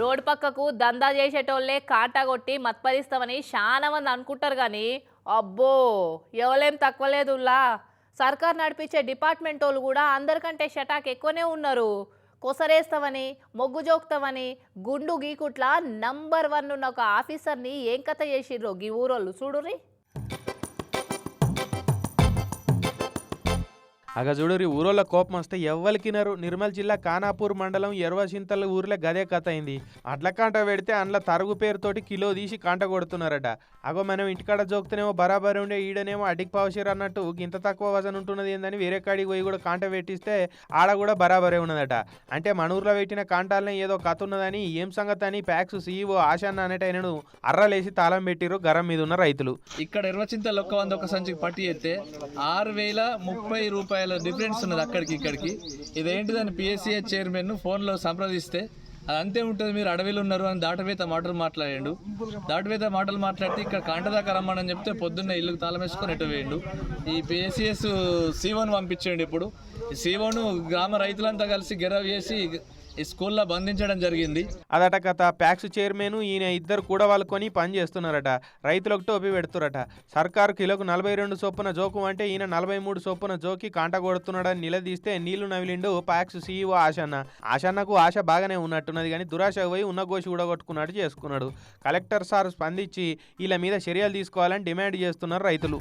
Road పక్కకు దందా చేసేటోళ్ళే కాటా కొట్టి మత్పరిస్తామని చాలా మంది అనుకుంటారు కానీ అబ్బో ఎవలేం తక్కువ లేదులా సర్కార్ నడిపించే డిపార్ట్మెంట్ వాళ్ళు కూడా అందరికంటే షటాక్ ఎక్కువనే ఉన్నారు. కొసరేస్తామని మొగ్గు జోక్తామని గుండు గీకుట్ల నంబర్ వన్ ఉన్న ఒక ఆఫీసర్ని ఏం కథ చేసిర్రో గీ ఊరోళ్ళు? చూడుర్రి. అగ చూడురి ఊరోళ్ళ కోపం వస్తే ఎవ్వలికినరు. నిర్మల్ జిల్లా కానాపూర్ మండలం ఎర్వసింతల ఊర్లో గదే కథ అయింది అడ్ల కాంట పెడితే అందులో తరుగు పేరుతోటి కిలో తీసి కాంట కొడుతున్నారట. అగో మనం ఇంటికాడ జోక్తేనేమో బరాబరి ఉండే ఈడనేమో అడ్డికి పావుషేర్ అన్నట్టు ఇంత తక్కువ వజన్ ఉంటున్నది ఏందని వేరే కాడికి పోయి కూడా కాంట పెట్టిస్తే ఆడ కూడా బరాబరే ఉన్నదట. అంటే మన ఊర్లో పెట్టిన కాంటాలనే ఏదో కథ ఉన్నదని ఏం సంగతి అని ప్యాక్స్ సీఈఓ ఆశాన్న అనేటైనను అర్రలేసి తాళం పెట్టిరు గరం మీద ఉన్న రైతులు. ఇక్కడ ఎర్రచింతలు ఒక్క వంద ఒక సంచికి పట్టి ఎత్తే ఆరు వేల ముప్పై రూపాయలు డిఫరెన్స్ ఉన్నది అక్కడికి ఇక్కడికి. ఇదేంటిదని పిఎస్సిఏ చైర్మన్ ఫోన్లో సంప్రదిస్తే అది అంతే ఉంటుంది మీరు అడవిలో ఉన్నారు అని దాటవేత మాటలు మాట్లాడాడు. దాటవేత మాటలు మాట్లాడితే ఇక్కడ కాంటదాకా రమ్మని చెప్తే పొద్దున్న ఇల్లుకు తాళమేసుకొని ఎటు వేయండు ఈ పిఎస్సిఎస్ సీవోను పంపించండి ఇప్పుడు. సీవోను గ్రామ రైతులంతా కలిసి గెరవ్ చేసి స్కూల్లో బంధించడం జరిగింది. అదట కథ ప్యాక్స్ చైర్మన్ ఈయన ఇద్దరు కూడా వాళ్ళకొని పని చేస్తున్నారట. రైతులకు టోపీ పెడుతురట. సర్కారు కిలోకు నలభై రెండు చొప్పున జోకు అంటే ఈయన నలభై మూడు చొప్పున జోకి కాంట కొడుతున్నాడని నిలదీస్తే నీళ్ళు నవిలిండు ప్యాక్స్ సీఈఓ ఆశన్న. ఆశన్నకు ఆశ బాగానే ఉన్నట్టున్నది కానీ దురాశ పోయి ఉన్న గోషి ఊడగొట్టుకున్నట్టు చేసుకున్నాడు. కలెక్టర్ సార్ స్పందించి వీళ్ళ మీద చర్యలు తీసుకోవాలని డిమాండ్ చేస్తున్నారు రైతులు.